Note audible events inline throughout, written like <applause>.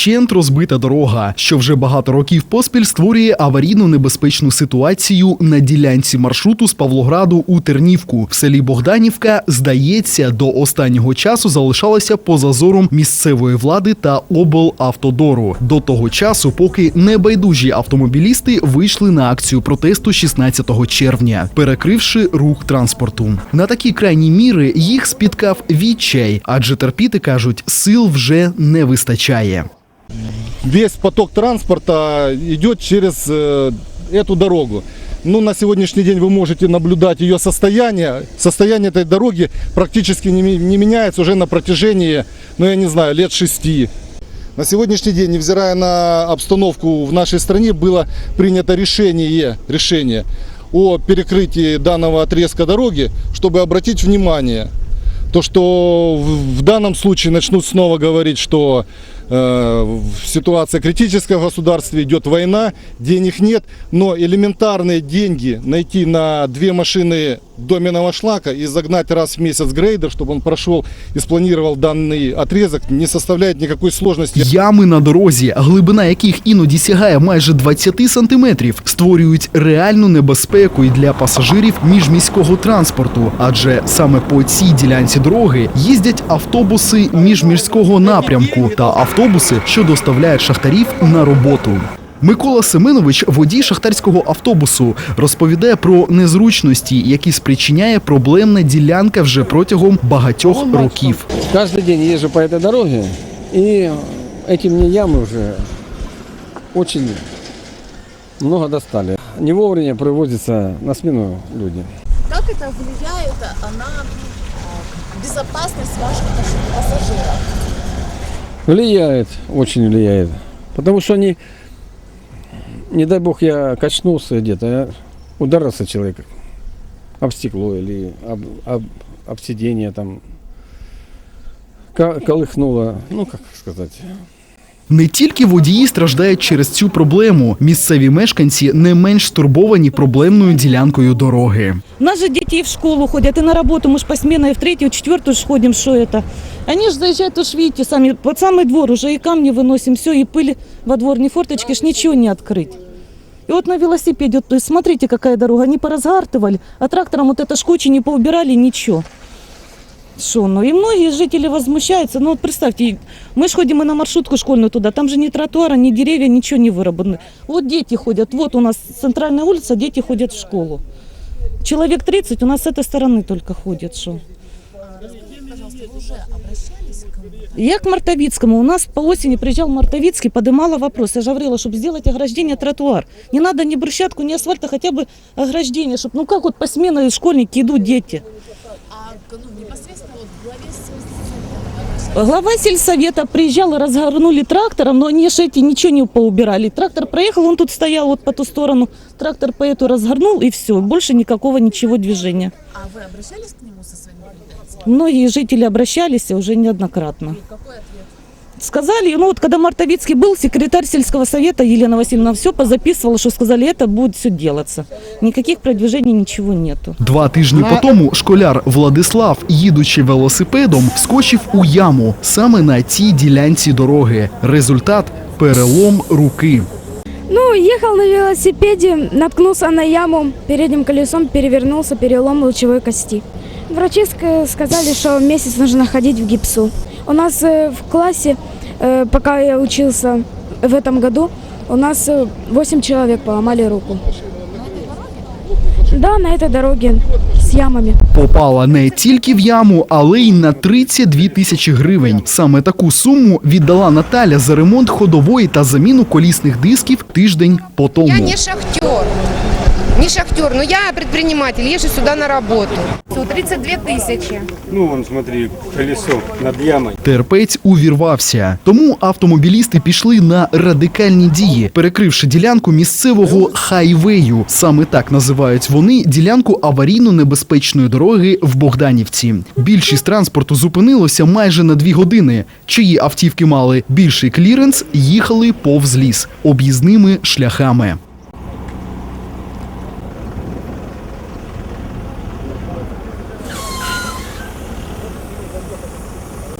вщент розбита дорога, що вже багато років поспіль створює аварійну небезпечну ситуацію на ділянці маршруту з Павлограду у Тернівку. В селі Богданівка, здається, до останнього часу залишалася поза зором місцевої влади та облавтодору. До того часу, поки небайдужі автомобілісти вийшли на акцію протесту 16 червня, перекривши рух транспорту. На такі крайні міри їх спіткав відчай, адже терпіти кажуть, сил вже не вистачає. Весь поток транспорта идет через э, эту дорогу. Ну, на сегодняшний день вы можете наблюдать ее состояние. Состояние этой дороги практически не, не меняется уже на протяжении, ну, я не знаю, лет шести. На сегодняшний день, невзирая на обстановку в нашей стране, было принято решение, решение о перекрытии данного отрезка дороги, чтобы обратить внимание, то, что в, в данном случае начнут снова говорить, что ситуация критическая в государстве, идет война, денег нет, но элементарные деньги найти на две машины доменного шлака и загнать раз в месяц грейдер, чтобы он прошел и спланировал данный отрезок, не составляет никакой сложности. Ями на дорозі, глибина яких іноді сягає майже 20 сантиметрів, створюють реальну небезпеку і для пасажирів міжміського транспорту, адже саме по цій ділянці дороги їздять автобуси міжміського напрямку та автобуси, що доставляють шахтарів на роботу. Микола Семенович, водій шахтарського автобусу, розповідає про незручності, які спричиняє проблемна ділянка вже протягом багатьох років. Каждый день езжу по этой дороге, и эти мне ямы уже очень много достали. Не вовремя привозятся на смену люди. Как это влияет а, на а, безопасность ваших пас- пассажиров? Влияет, очень влияет. Потому что они, не дай бог, я качнулся где-то, я ударился человек об стекло или об, об, об сиденье там, ко- колыхнуло, ну как сказать, Не тільки водії страждають через цю проблему. Місцеві мешканці не менш стурбовані проблемною ділянкою дороги. У нас же дети и в школу ходят, и на работу. Мы ж посменно и в третью, и в четвертую ж ходим, что это. Они же заезжают, уж видите, сами под самый двор уже и камни выносим, все, и пыль во двор, ни форточки, ж ничего не открыть. И вот на велосипеде, то есть смотрите, какая дорога, они поразгартывали, а трактором вот это ж кучи не поубирали, ничего. Что, ну и многие жители возмущаются. Ну вот представьте, мы ж ходим и на маршрутку школьную туда, там же ни тротуара, ни деревья, ничего не выработаны. Вот дети ходят, вот у нас центральная улица, дети ходят в школу. Человек 30 у нас с этой стороны только ходит. Что? Уже обращались к? Я к Мартовицкому. У нас по осени приезжал Мартовицкий, поднимала вопрос. Я же говорила, чтобы сделать ограждение тротуар. Не надо ни брусчатку, ни асфальта, хотя бы ограждение. Чтобы, ну как вот по смене школьники идут, дети. А ну, непосредственно вот в главе сельсовета Глава сельсовета приезжал и разгорнули трактором, но они же эти ничего не поубирали. Трактор проехал, он тут стоял вот по ту сторону. Трактор по эту разгорнул и все. Больше никакого ничего движения. А вы обращались к нему со своими? Многие жители обращались уже неоднократно. Какой ответ? Сказали, ну вот когда Мартовицкий был, секретарь сельского совета Елена Васильевна все позаписывала, что сказали, это будет все делаться. Никаких продвижений, ничего нету. Два тижні по тому школяр Владислав, їдучи велосипедом, вскочив у яму саме на цій ділянці дороги. Результат перелом руки. Ну, ехал на велосипеде, наткнулся на яму, передним колесом перевернулся, перелом лучевой кости. Врачи ска- сказали, что месяц нужно ходить в гипсу. У нас э, в классе, э, пока я учился в этом году, у нас 8 человек поломали руку. Да, на этой дороге с ямами. Попала не тільки в яму, але й на 32 тисячі гривень. Саме таку суму віддала Наталя за ремонт ходової та заміну колісних дисків тиждень по тому. Я не шахтер. Не шахтер, но я предприниматель, езжу сюда на работу. 32 тысячи. Ну, вон, смотри, колесо над ямой. Терпець увірвався. Тому автомобілісти пішли на радикальні дії, перекривши ділянку місцевого хайвею. Саме так називають вони ділянку аварійно-небезпечної дороги в Богданівці. Більшість транспорту зупинилося майже на дві години. Чиї автівки мали більший кліренс, їхали повз ліс об'їзними шляхами.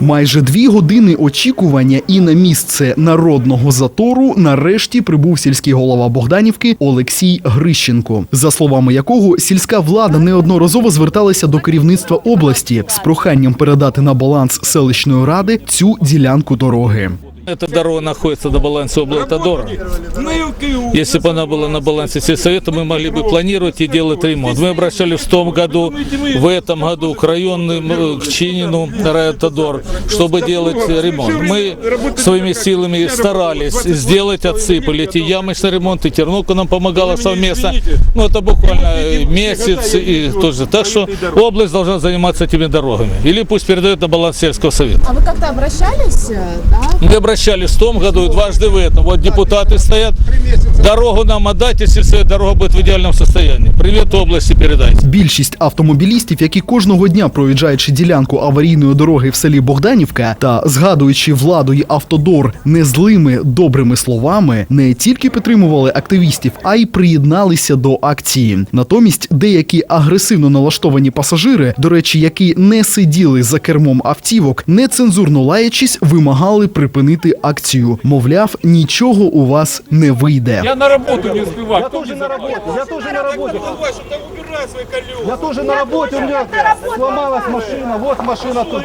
Майже дві години очікування і на місце народного затору нарешті прибув сільський голова Богданівки Олексій Грищенко, за словами якого сільська влада неодноразово зверталася до керівництва області з проханням передати на баланс селищної ради цю ділянку дороги. Эта дорога находится на балансе облавтодора. Если бы она была на балансе сельсовета, мы могли бы планировать и делать ремонт. Мы обращались в том году, в этом году к районным, к Чинину, райавтодор, чтобы делать ремонт. Мы своими силами старались сделать, отсыпали эти ямочные ремонты, Терновка нам помогала совместно. Ну, это буквально месяц и тоже. Так что область должна заниматься этими дорогами. Или пусть передает на баланс сельского совета. А вы как-то обращались, э, да? Мы обращались в том году и дважды в этом. Вот депутаты стоят. Дорогу нам отдать, если сельская дорога будет в идеальном состоянии. Привет области передайте. Більшість автомобілістів, які кожного дня проїжджаючи ділянку аварійної дороги в селі Богданівка та згадуючи владу й автодор незлими добрими словами, не тільки підтримували активістів, а й приєдналися до акції. Натомість деякі агресивно налаштовані пасажири, до речі, які не сиділи за кермом автівок, нецензурно лаячись, вимагали припинити акцію. Мовляв, нічого у вас не вийде. Я на роботу не успеваю. Я тоже на роботі. я теж на роботі. Я тоже на роботі. у мене сломалась машина, вот машина тут.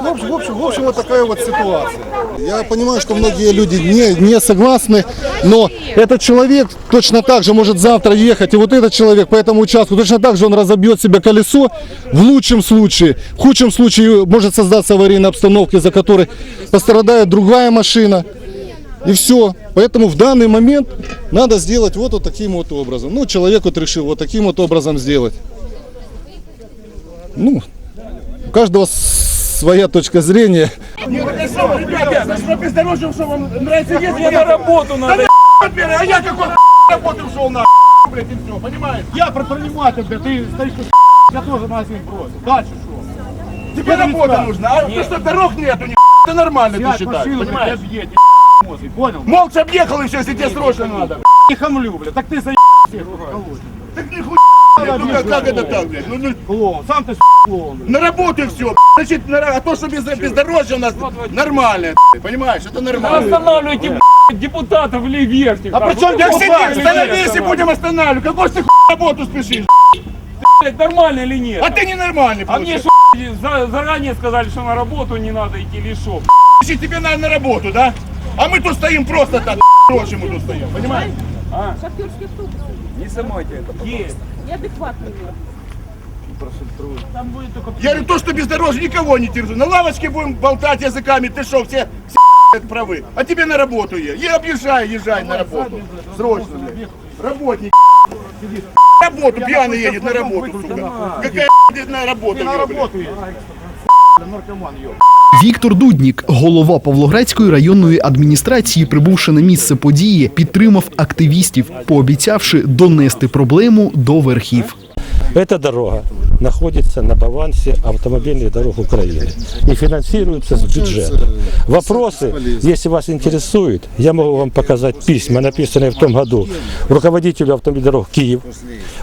Ну, в общем, в общем, в общем, вот такая вот ситуация. Я понимаю, что многие люди не, не согласны, но этот человек точно так же может завтра ехать, и вот этот человек по этому участку, точно так же он разобьет себе колесо, в лучшем случае, в худшем случае может создаться аварийная обстановка, из-за которой пострадает другая машина. И все. Поэтому в данный момент надо сделать вот, вот таким вот образом. Ну, человек вот решил вот таким вот образом сделать. Ну, у каждого своя точка зрения. Ребята, что бездорожьем, что вам нравится ездить? Мне на работу надо. А я какой работы ушел на блядь, и все, понимаешь? Я предприниматель, блядь, ты стоишь я тоже магазин бросил. Дальше что? Тебе работа нужна, а ты что, дорог нету, ни ты нормально ты считаешь, понимаешь? Понял? Молча объехал еще, если тебе срочно надо. Не хамлю, блядь, так ты за Так нихуя, ну как, как это так, блядь? Ну, ну, клоун, сам ты клоун, На работу все, значит, на, а то, что без, бездорожье у нас нормально, понимаешь, это нормально. Останавливайте депутатов или верьте. А при чем я сиди, остановись и будем останавливать. Какой ж ты хуй работу спешишь? Нормально или нет? А ты ненормальный, А мне получается. что, за- заранее сказали, что на работу не надо идти или что? Если тебе надо на работу, да? А мы тут стоим просто так, прочь мы тут стоим, понимаешь? Не снимайте это. Есть. Неадекватный. Я говорю, то, что бездорожье, никого не держу. На лавочке будем болтать языками, ты что, все, все <laughs> правы. А тебе на работу е. Я объезжай, езжай на работу. Срочно, блядь. Работник. Работу, пьяный едет на работу, сука. Какая <laughs> на работу, на работу наркоман, ё. Віктор Дуднік, голова Павлоградської районної адміністрації, прибувши на місце події, підтримав активістів, пообіцявши донести проблему до верхів. Эта дорога находится на балансе автомобильных дорог Украины и финансируется с бюджета. Вопросы, если вас интересует, я могу вам показать письма, написанные в том году руководителю автомобильных дорог Киев,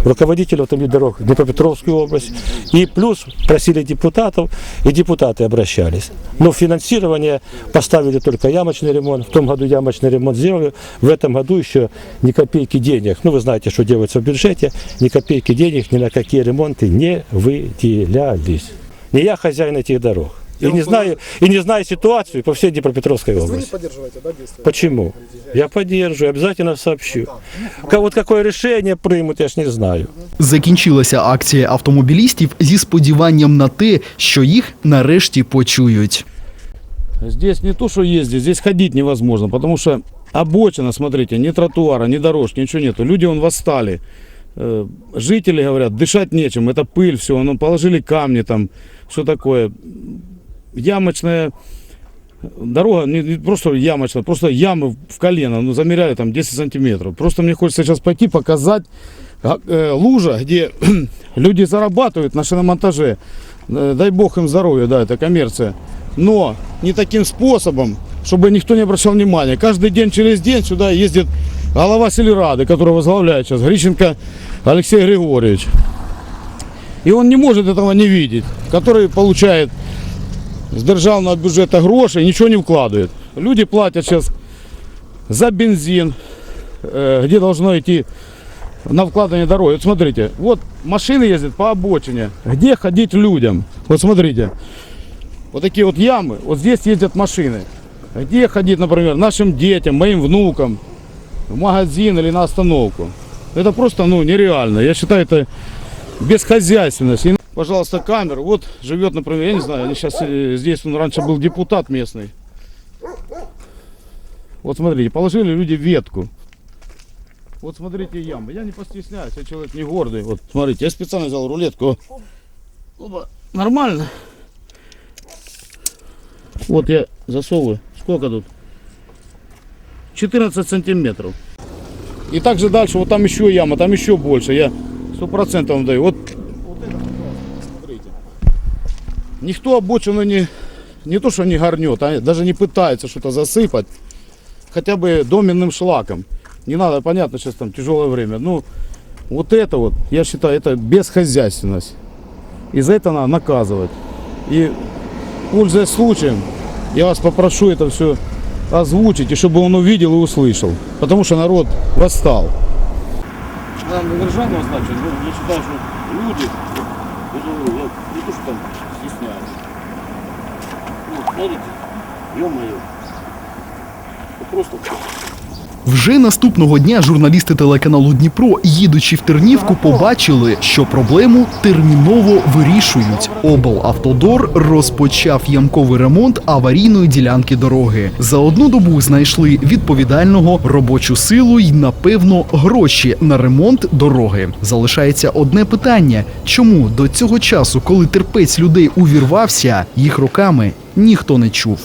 руководителю автомобильных дорог Днепропетровскую область. И плюс просили депутатов, и депутаты обращались. Но финансирование поставили только ямочный ремонт. В том году ямочный ремонт сделали. В этом году еще ни копейки денег. Ну, вы знаете, что делается в бюджете. Ни копейки денег ни на какие ремонты не выделялись. Не я хозяин этих дорог. И не, знаю, и не знаю ситуацию по всей Днепропетровской области. Почему? Я поддерживаю, обязательно сообщу. Ка- Вот какое решение примут, я ж не знаю. Закінчилася акція автомобілістів зі сподіванням на те, що їх нарешті почують. Здесь не то, что ездить, здесь ходить невозможно, потому что обочина, смотрите, ни тротуара, ни дорожки, ничего нету. Люди он восстали. Э, Жители говорят, дышать нечем, это пыль, все, ну, положили камни там, что такое. Ямочная дорога, не, просто ямочная, просто ямы в колено, ну, замеряли там 10 сантиметров. Просто мне хочется сейчас пойти показать а, э, лужа, где <clears throat> люди зарабатывают на шиномонтаже. Э, дай бог им здоровья, да, это коммерция. Но не таким способом, чтобы никто не обращал внимания. Каждый день через день сюда ездит глава Селерады, который возглавляет сейчас, Грищенко Алексей Григорьевич. и он не может этого не видеть, который получает с державного бюджета гроши и ничего не вкладывает. Люди платят сейчас за бензин, э, где должно идти на вкладывание дороги. Вот смотрите, вот машины ездят по обочине. Где ходить людям? Вот смотрите, вот такие вот ямы, вот здесь ездят машины. Где ходить, например, нашим детям, моим внукам, в магазин или на остановку? Это просто, ну, нереально. Я считаю, это бесхозяйственность. И, пожалуйста, камеру. Вот живет, например, я не знаю, сейчас э, здесь, он раньше был депутат местный. Вот смотрите, положили люди ветку. Вот смотрите ямы. Я не постесняюсь, я человек не гордый. Вот смотрите, я специально взял рулетку. Опа, нормально. Вот я засовываю. Сколько тут? 14 сантиметров. И также дальше, вот там еще яма, там еще больше. Я сто процентов даю. Вот, смотрите. Никто обочину не, не то, что не горнет, а даже не пытается что-то засыпать. Хотя бы доменным шлаком. Не надо, понятно, сейчас там тяжелое время. Ну, вот это вот, я считаю, это бесхозяйственность. И за это надо наказывать. И пользуясь случаем, я вас попрошу это все озвучить, и чтобы он увидел и услышал. Потому что народ восстал. Нам на державного значит, ну, я считаю, что люди, говорю, я не то, что там стесняюсь. Ну, смотрите, ё-моё. Просто Вже наступного дня журналісти телеканалу Дніпро, їдучи в Тернівку, побачили, що проблему терміново вирішують. Облавтодор розпочав ямковий ремонт аварійної ділянки дороги. За одну добу знайшли відповідального робочу силу й, напевно, гроші на ремонт дороги. Залишається одне питання: чому до цього часу, коли терпець людей увірвався, їх роками ніхто не чув.